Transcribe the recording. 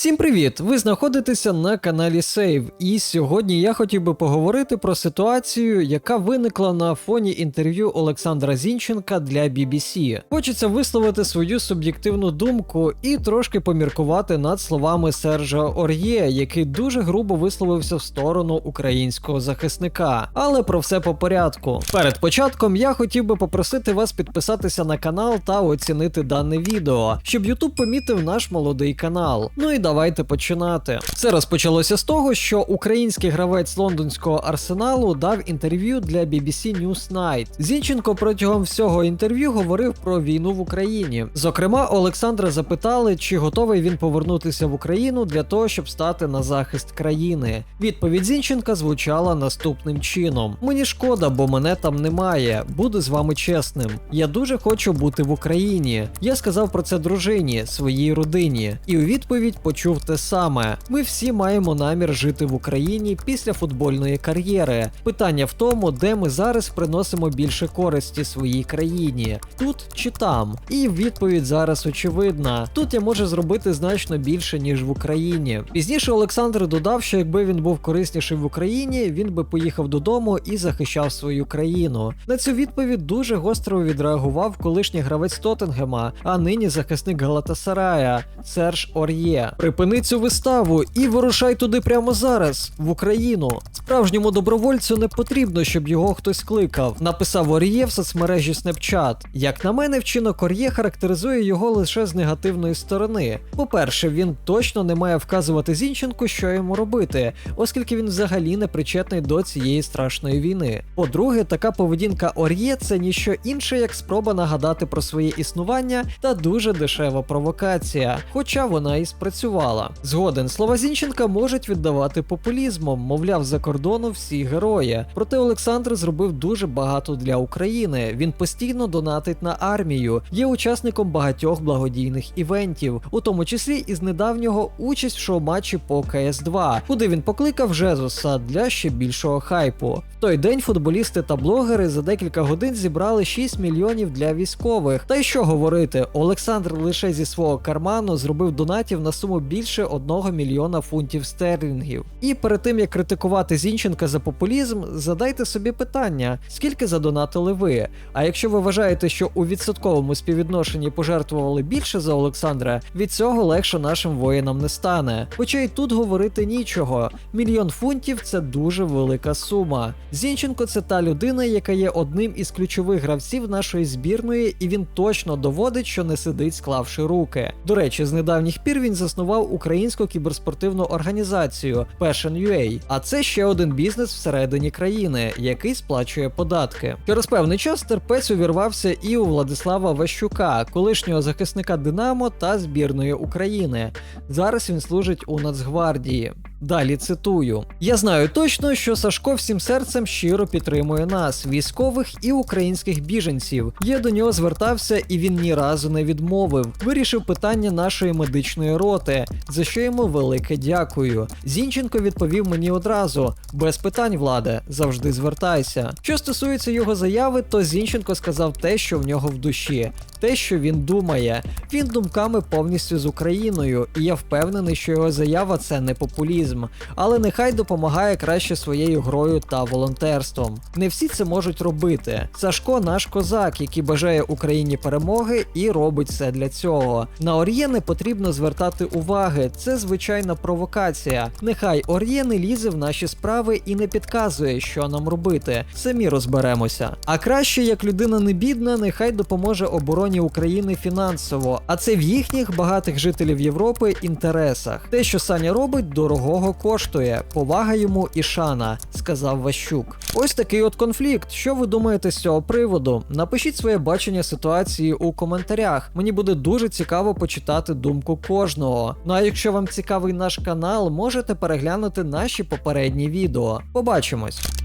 Всім привіт! Ви знаходитеся на каналі Save, і сьогодні я хотів би поговорити про ситуацію, яка виникла на фоні інтерв'ю Олександра Зінченка для BBC. Хочеться висловити свою суб'єктивну думку і трошки поміркувати над словами Сержа Ор'є, який дуже грубо висловився в сторону українського захисника. Але про все по порядку. Перед початком я хотів би попросити вас підписатися на канал та оцінити дане відео, щоб YouTube помітив наш молодий канал. Ну і давайте починати. Все розпочалося з того, що український гравець лондонського арсеналу дав інтерв'ю для BBC News Night. Зінченко протягом всього інтерв'ю говорив про війну в Україні. Зокрема, Олександра запитали, чи готовий він повернутися в Україну для того, щоб стати на захист країни. Відповідь Зінченка звучала наступним чином: мені шкода, бо мене там немає. Буду з вами чесним. Я дуже хочу бути в Україні. Я сказав про це дружині, своїй родині, і у відповідь почув те саме: ми всі маємо намір жити в Україні після футбольної кар'єри. Питання в тому, де ми зараз приносимо більше користі своїй країні, тут чи там. І відповідь зараз очевидна: тут я можу зробити значно більше ніж в Україні. Пізніше Олександр додав, що якби він був корисніший в Україні, він би поїхав додому і захищав свою країну. На цю відповідь дуже гостро відреагував колишній гравець Тоттенгема, а нині захисник Галатасарая Серж Ор'є. Припини цю виставу і вирушай туди прямо зараз, в Україну. Справжньому добровольцю не потрібно, щоб його хтось кликав. Написав Ор'є в соцмережі Snapchat. Як на мене, вчинок Ор'є характеризує його лише з негативної сторони. По-перше, він точно не має вказувати Зінченку, що йому робити, оскільки він взагалі не причетний до цієї страшної війни. По-друге, така поведінка Ор'є це ніщо інше, як спроба нагадати про своє існування та дуже дешева провокація, хоча вона і спрацювала. Згоден слова Зінченка можуть віддавати популізмом, мовляв, за кордону всі герої. Проте Олександр зробив дуже багато для України. Він постійно донатить на армію, є учасником багатьох благодійних івентів, у тому числі і з недавнього участь в шоу-матчі по КС2, куди він покликав Жезуса для ще більшого хайпу. В той день футболісти та блогери за декілька годин зібрали 6 мільйонів для військових. Та й що говорити, Олександр лише зі свого карману зробив донатів на суму більше 1 мільйона фунтів стерлінгів. І перед тим як критикувати Зінченка за популізм, задайте собі питання, скільки задонатили ви. А якщо ви вважаєте, що у відсотковому співвідношенні пожертвували більше за Олександра, від цього легше нашим воїнам не стане. Хоча й тут говорити нічого. Мільйон фунтів це дуже велика сума. Зінченко це та людина, яка є одним із ключових гравців нашої збірної, і він точно доводить, що не сидить, склавши руки. До речі, з недавніх пір він заснував українську кіберспортивну організацію Passion.ua, а це ще один бізнес всередині країни, який сплачує податки. Через певний час терпець увірвався і у Владислава Ващука, колишнього захисника Динамо та збірної України. Зараз він служить у Нацгвардії. Далі цитую: я знаю точно, що Сашко всім серцем щиро підтримує нас, військових і українських біженців. Я до нього звертався, і він ні разу не відмовив. Вирішив питання нашої медичної роти, за що йому велике дякую. Зінченко відповів мені одразу: без питань, владе, завжди звертайся. Що стосується його заяви, то Зінченко сказав те, що в нього в душі, те, що він думає. Він думками повністю з Україною, і я впевнений, що його заява це не популізм але нехай допомагає краще своєю грою та волонтерством. Не всі це можуть робити. Сашко наш козак, який бажає Україні перемоги і робить все для цього. На Ор'є не потрібно звертати уваги, це звичайна провокація. Нехай Ор'є не лізе в наші справи і не підказує, що нам робити. Самі розберемося. А краще, як людина не бідна, нехай допоможе обороні України фінансово, а це в їхніх багатих жителів Європи інтересах. Те, що Саня робить, дорогого коштує. Повага йому і шана, сказав Ващук. Ось такий от конфлікт. Що ви думаєте з цього приводу? Напишіть своє бачення ситуації у коментарях. Мені буде дуже цікаво почитати думку кожного. Ну а якщо вам цікавий наш канал, можете переглянути наші попередні відео. Побачимось!